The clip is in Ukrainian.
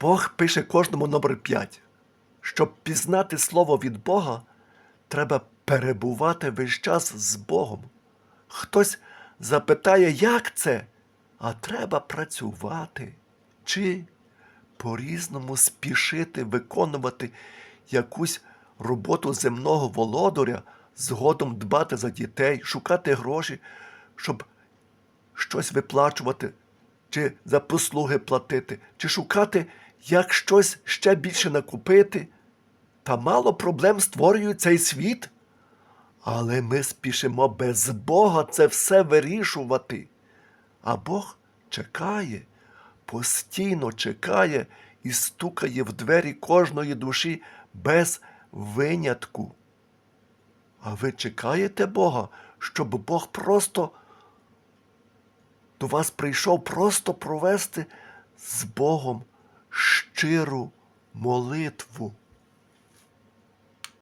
Бог пише кожному номер 5. Щоб пізнати слово від Бога, треба перебувати весь час з Богом. Хтось запитає, як це, а треба працювати чи по-різному спішити виконувати якусь роботу земного володаря, згодом дбати за дітей, шукати гроші, щоб щось виплачувати, чи за послуги платити, чи шукати, як щось ще більше накупити. Та мало проблем створює цей світ. Але ми спішимо без Бога це все вирішувати. А Бог чекає, постійно чекає і стукає в двері кожної душі без винятку. А ви чекаєте Бога, щоб Бог просто до вас прийшов просто провести з Богом щиру молитву.